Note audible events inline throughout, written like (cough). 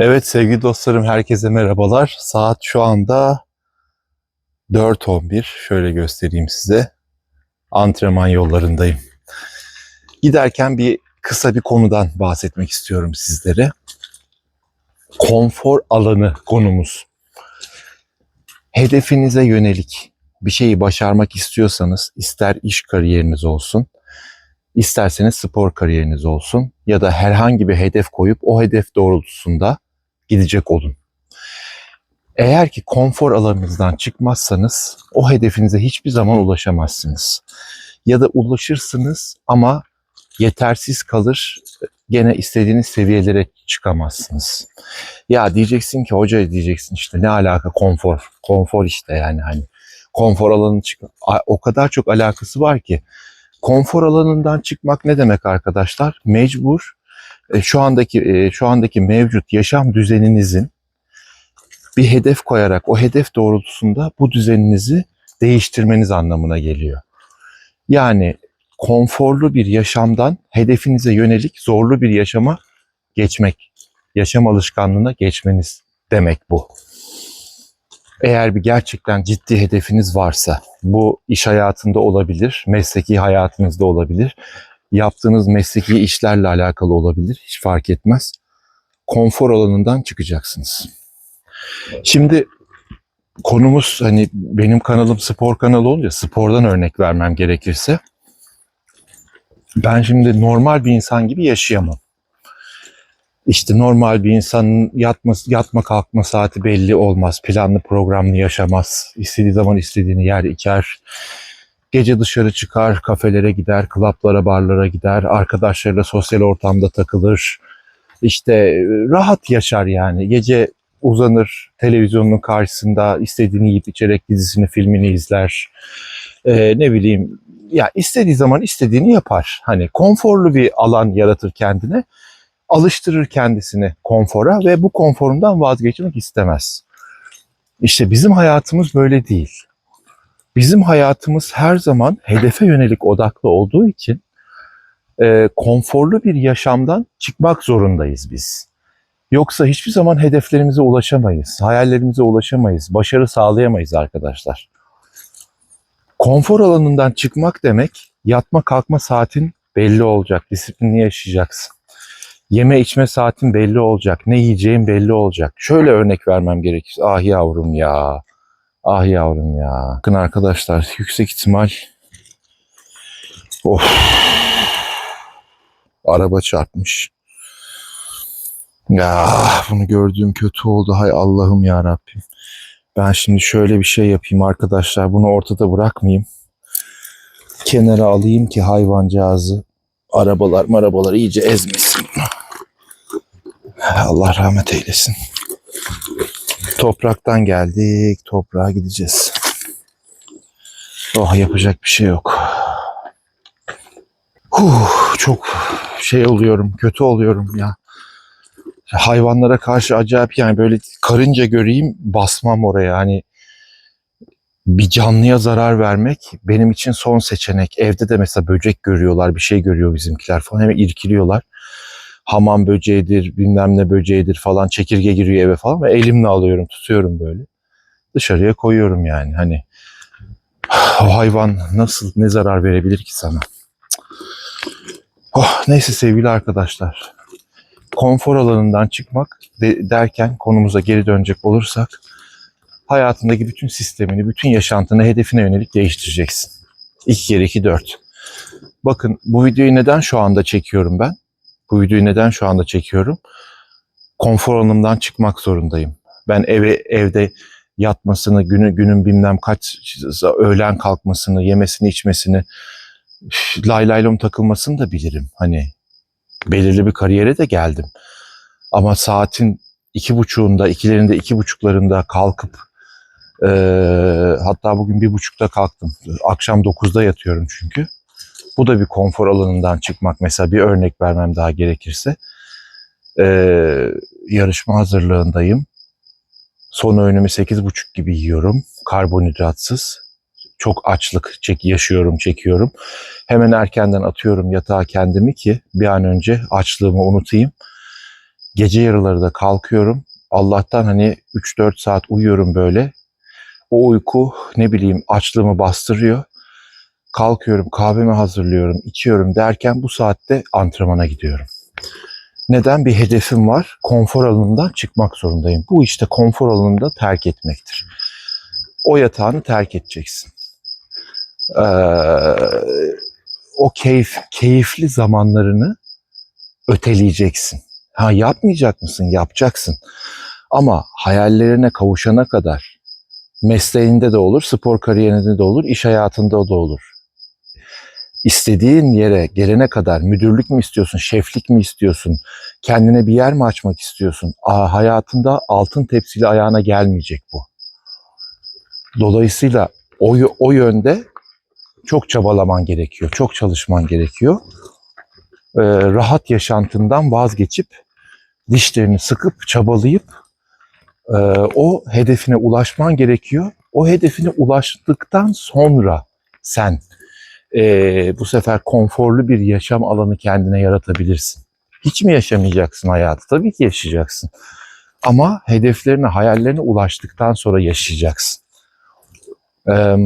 Evet sevgili dostlarım herkese merhabalar. Saat şu anda 4.11. Şöyle göstereyim size. Antrenman yollarındayım. Giderken bir kısa bir konudan bahsetmek istiyorum sizlere. Konfor alanı konumuz. Hedefinize yönelik bir şeyi başarmak istiyorsanız ister iş kariyeriniz olsun, isterseniz spor kariyeriniz olsun ya da herhangi bir hedef koyup o hedef doğrultusunda gidecek olun. Eğer ki konfor alanınızdan çıkmazsanız o hedefinize hiçbir zaman ulaşamazsınız. Ya da ulaşırsınız ama yetersiz kalır, gene istediğiniz seviyelere çıkamazsınız. Ya diyeceksin ki hoca diyeceksin işte ne alaka konfor, konfor işte yani hani konfor alanı çık o kadar çok alakası var ki konfor alanından çıkmak ne demek arkadaşlar? Mecbur şu andaki e, şu andaki mevcut yaşam düzeninizin bir hedef koyarak o hedef doğrultusunda bu düzeninizi değiştirmeniz anlamına geliyor. Yani konforlu bir yaşamdan hedefinize yönelik zorlu bir yaşama geçmek, yaşam alışkanlığına geçmeniz demek bu. Eğer bir gerçekten ciddi hedefiniz varsa, bu iş hayatında olabilir, mesleki hayatınızda olabilir, yaptığınız mesleki işlerle alakalı olabilir, hiç fark etmez. Konfor alanından çıkacaksınız. Şimdi konumuz hani benim kanalım spor kanalı olunca spordan örnek vermem gerekirse ben şimdi normal bir insan gibi yaşayamam. İşte normal bir insanın yatma, yatma kalkma saati belli olmaz. Planlı programlı yaşamaz. İstediği zaman istediğini yer içer. Gece dışarı çıkar, kafelere gider, klaplara, barlara gider. Arkadaşlarıyla sosyal ortamda takılır. İşte rahat yaşar yani. Gece uzanır televizyonun karşısında istediğini yiyip içerek dizisini, filmini izler. Ee, ne bileyim ya istediği zaman istediğini yapar. Hani konforlu bir alan yaratır kendine alıştırır kendisini konfora ve bu konforundan vazgeçmek istemez. İşte bizim hayatımız böyle değil. Bizim hayatımız her zaman hedefe yönelik odaklı olduğu için e, konforlu bir yaşamdan çıkmak zorundayız biz. Yoksa hiçbir zaman hedeflerimize ulaşamayız, hayallerimize ulaşamayız, başarı sağlayamayız arkadaşlar. Konfor alanından çıkmak demek yatma kalkma saatin belli olacak, disiplinli yaşayacaksın. Yeme içme saatin belli olacak. Ne yiyeceğin belli olacak. Şöyle örnek vermem gerekir. Ah yavrum ya. Ah yavrum ya. Bakın arkadaşlar yüksek ihtimal Of. Araba çarpmış. Ya bunu gördüğüm kötü oldu. Hay Allah'ım ya Rabbim. Ben şimdi şöyle bir şey yapayım arkadaşlar. Bunu ortada bırakmayayım. Kenara alayım ki hayvancağızı arabalar marabalar iyice ezmesin. Allah rahmet eylesin. Topraktan geldik, toprağa gideceğiz. Oh yapacak bir şey yok. Huh, çok şey oluyorum, kötü oluyorum ya. Hayvanlara karşı acayip yani böyle karınca göreyim basmam oraya. Hani bir canlıya zarar vermek benim için son seçenek. Evde de mesela böcek görüyorlar, bir şey görüyor bizimkiler falan hemen irkiliyorlar hamam böceğidir, bilmem ne böceğidir falan çekirge giriyor eve falan ve elimle alıyorum, tutuyorum böyle. Dışarıya koyuyorum yani hani (sighs) o hayvan nasıl ne zarar verebilir ki sana? Oh, neyse sevgili arkadaşlar. Konfor alanından çıkmak de, derken konumuza geri dönecek olursak hayatındaki bütün sistemini, bütün yaşantını hedefine yönelik değiştireceksin. 2 kere 2 4. Bakın bu videoyu neden şu anda çekiyorum ben? Bu videoyu neden şu anda çekiyorum? Konfor alanımdan çıkmak zorundayım. Ben eve evde yatmasını, günü, günün bilmem kaç öğlen kalkmasını, yemesini, içmesini, lay laylom takılmasını da bilirim. Hani belirli bir kariyere de geldim. Ama saatin iki buçuğunda, ikilerinde, iki buçuklarında kalkıp e, hatta bugün bir buçukta kalktım. Akşam dokuzda yatıyorum çünkü. Bu da bir konfor alanından çıkmak. Mesela bir örnek vermem daha gerekirse. Ee, yarışma hazırlığındayım. Son öğünümü 8.30 gibi yiyorum. Karbonhidratsız. Çok açlık çek yaşıyorum, çekiyorum. Hemen erkenden atıyorum yatağa kendimi ki bir an önce açlığımı unutayım. Gece yarıları da kalkıyorum. Allah'tan hani 3-4 saat uyuyorum böyle. O uyku ne bileyim açlığımı bastırıyor. Kalkıyorum, kahvemi hazırlıyorum, içiyorum derken bu saatte antrenmana gidiyorum. Neden? Bir hedefim var. Konfor alanından çıkmak zorundayım. Bu işte konfor alanını da terk etmektir. O yatağını terk edeceksin. Ee, o keyif, keyifli zamanlarını öteleyeceksin. Ha yapmayacak mısın? Yapacaksın. Ama hayallerine kavuşana kadar mesleğinde de olur, spor kariyerinde de olur, iş hayatında da olur. İstediğin yere gelene kadar müdürlük mü istiyorsun, şeflik mi istiyorsun, kendine bir yer mi açmak istiyorsun? Aa, hayatında altın tepsili ayağına gelmeyecek bu. Dolayısıyla o, o yönde çok çabalaman gerekiyor, çok çalışman gerekiyor. Ee, rahat yaşantından vazgeçip dişlerini sıkıp çabalayıp e, o hedefine ulaşman gerekiyor. O hedefine ulaştıktan sonra sen e, bu sefer konforlu bir yaşam alanı kendine yaratabilirsin. Hiç mi yaşamayacaksın hayatı? Tabii ki yaşayacaksın. Ama hedeflerine, hayallerine ulaştıktan sonra yaşayacaksın. Ee,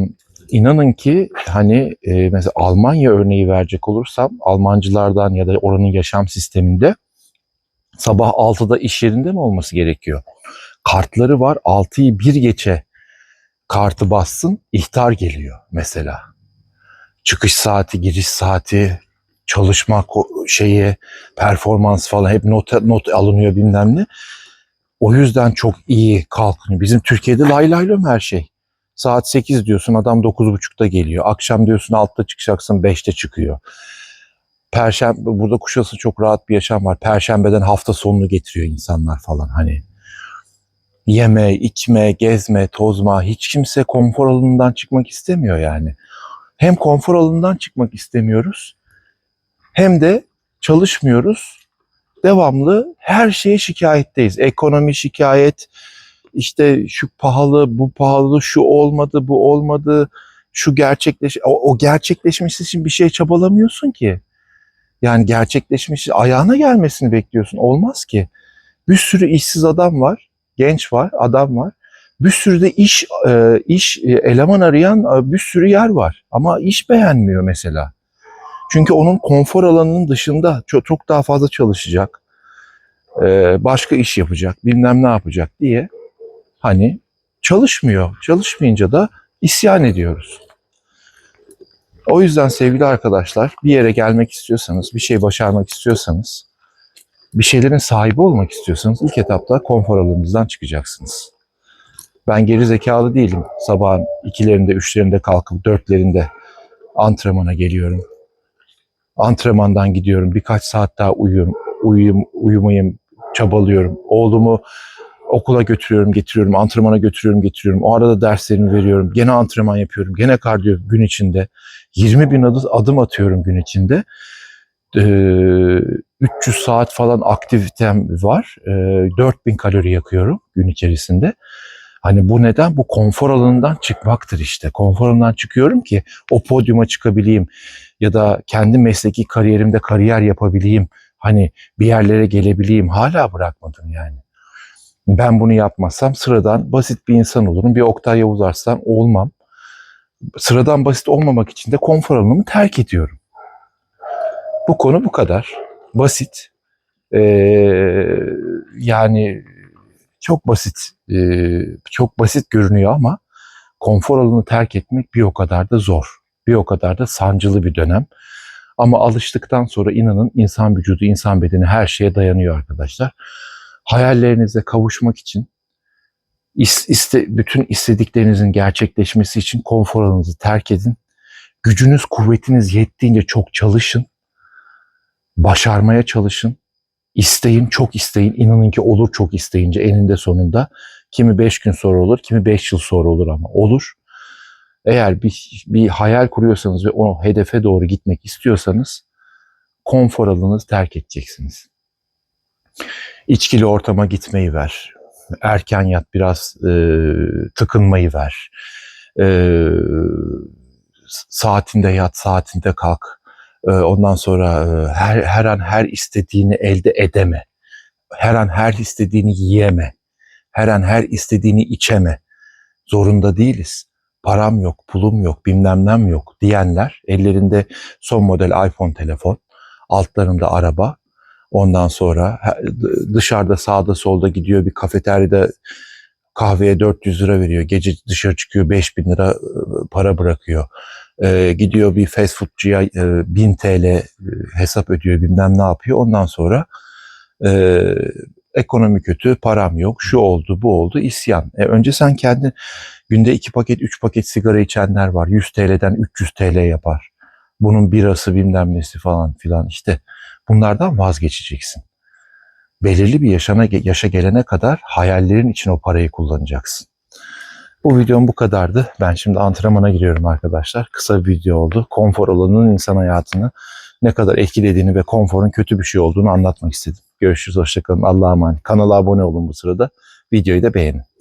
inanın ki hani e, mesela Almanya örneği verecek olursam Almancılardan ya da oranın yaşam sisteminde sabah 6'da iş yerinde mi olması gerekiyor? Kartları var 6'yı bir geçe kartı bassın ihtar geliyor mesela. Çıkış saati, giriş saati, çalışma şeyi, performans falan hep not, not alınıyor bilmem ne. O yüzden çok iyi kalkınıyor. Bizim Türkiye'de lay lay her şey. Saat 8 diyorsun adam 9.30'da geliyor. Akşam diyorsun 6'da çıkacaksın 5'te çıkıyor. Perşembe burada Kuşadası çok rahat bir yaşam var. Perşembeden hafta sonunu getiriyor insanlar falan hani. Yeme, içme, gezme, tozma hiç kimse konfor alanından çıkmak istemiyor yani. Hem konfor alanından çıkmak istemiyoruz hem de çalışmıyoruz. Devamlı her şeye şikayetteyiz. Ekonomi şikayet, işte şu pahalı, bu pahalı, şu olmadı, bu olmadı, şu gerçekleş o, o gerçekleşmesi için bir şey çabalamıyorsun ki. Yani gerçekleşmiş ayağına gelmesini bekliyorsun. Olmaz ki. Bir sürü işsiz adam var, genç var, adam var. Bir sürü de iş e, iş e, eleman arayan e, bir sürü yer var. Ama iş beğenmiyor mesela. Çünkü onun konfor alanının dışında çok, daha fazla çalışacak. başka iş yapacak, bilmem ne yapacak diye hani çalışmıyor. Çalışmayınca da isyan ediyoruz. O yüzden sevgili arkadaşlar bir yere gelmek istiyorsanız, bir şey başarmak istiyorsanız, bir şeylerin sahibi olmak istiyorsanız ilk etapta konfor alanınızdan çıkacaksınız. Ben geri zekalı değilim. Sabahın ikilerinde, üçlerinde kalkıp dörtlerinde antrenmana geliyorum. Antrenmandan gidiyorum. Birkaç saat daha uyuyorum. Uyuyum, uyumayım, çabalıyorum. Oğlumu okula götürüyorum, getiriyorum, antrenmana götürüyorum, getiriyorum. O arada derslerimi veriyorum. Gene antrenman yapıyorum. Gene kardiyo gün içinde. 20 bin adım, adım atıyorum gün içinde. Ee, 300 saat falan aktivitem var. Ee, 4000 kalori yakıyorum gün içerisinde. Hani bu neden? Bu konfor alanından çıkmaktır işte. Konfor alanından çıkıyorum ki o podyuma çıkabileyim ya da kendi mesleki kariyerimde kariyer yapabileyim. Hani bir yerlere gelebileyim. Hala bırakmadım yani. Ben bunu yapmazsam sıradan basit bir insan olurum. Bir Oktay Yavuz Arslan olmam. Sıradan basit olmamak için de konfor alanımı terk ediyorum. Bu konu bu kadar. Basit. Ee, yani çok basit. Ee, çok basit görünüyor ama konfor alanını terk etmek bir o kadar da zor. Bir o kadar da sancılı bir dönem. Ama alıştıktan sonra inanın insan vücudu, insan bedeni her şeye dayanıyor arkadaşlar hayallerinize kavuşmak için is- iste, bütün istediklerinizin gerçekleşmesi için konfor alanınızı terk edin. Gücünüz, kuvvetiniz yettiğince çok çalışın. Başarmaya çalışın. İsteyin, çok isteyin. İnanın ki olur çok isteyince eninde sonunda. Kimi beş gün sonra olur, kimi beş yıl sonra olur ama olur. Eğer bir, bir hayal kuruyorsanız ve o hedefe doğru gitmek istiyorsanız konfor alanınızı terk edeceksiniz içkili ortama gitmeyi ver. Erken yat biraz e, tıkınmayı ver. E, saatinde yat, saatinde kalk. E, ondan sonra e, her, her an her istediğini elde edeme. her an her istediğini yiyeme. Her an her istediğini içeme. Zorunda değiliz. Param yok, pulum yok, bilmem nem yok diyenler ellerinde son model iPhone telefon, altlarında araba, ondan sonra dışarıda sağda solda gidiyor bir kafeteryada kahveye 400 lira veriyor. Gece dışarı çıkıyor 5000 lira e, para bırakıyor. Ee, gidiyor bir fast foodcuya e, 1000 TL e, hesap ödüyor bilmem ne yapıyor. Ondan sonra e, ekonomi kötü, param yok, şu oldu, bu oldu, isyan. E, önce sen kendi günde 2 paket, 3 paket sigara içenler var. 100 TL'den 300 TL yapar. Bunun birası bilmem nesi falan filan işte. Bunlardan vazgeçeceksin. Belirli bir yaşana, yaşa gelene kadar hayallerin için o parayı kullanacaksın. Bu videom bu kadardı. Ben şimdi antrenmana giriyorum arkadaşlar. Kısa bir video oldu. Konfor alanının insan hayatını ne kadar etkilediğini ve konforun kötü bir şey olduğunu anlatmak istedim. Görüşürüz, hoşçakalın. Allah'a emanet. Kanala abone olun bu sırada. Videoyu da beğenin.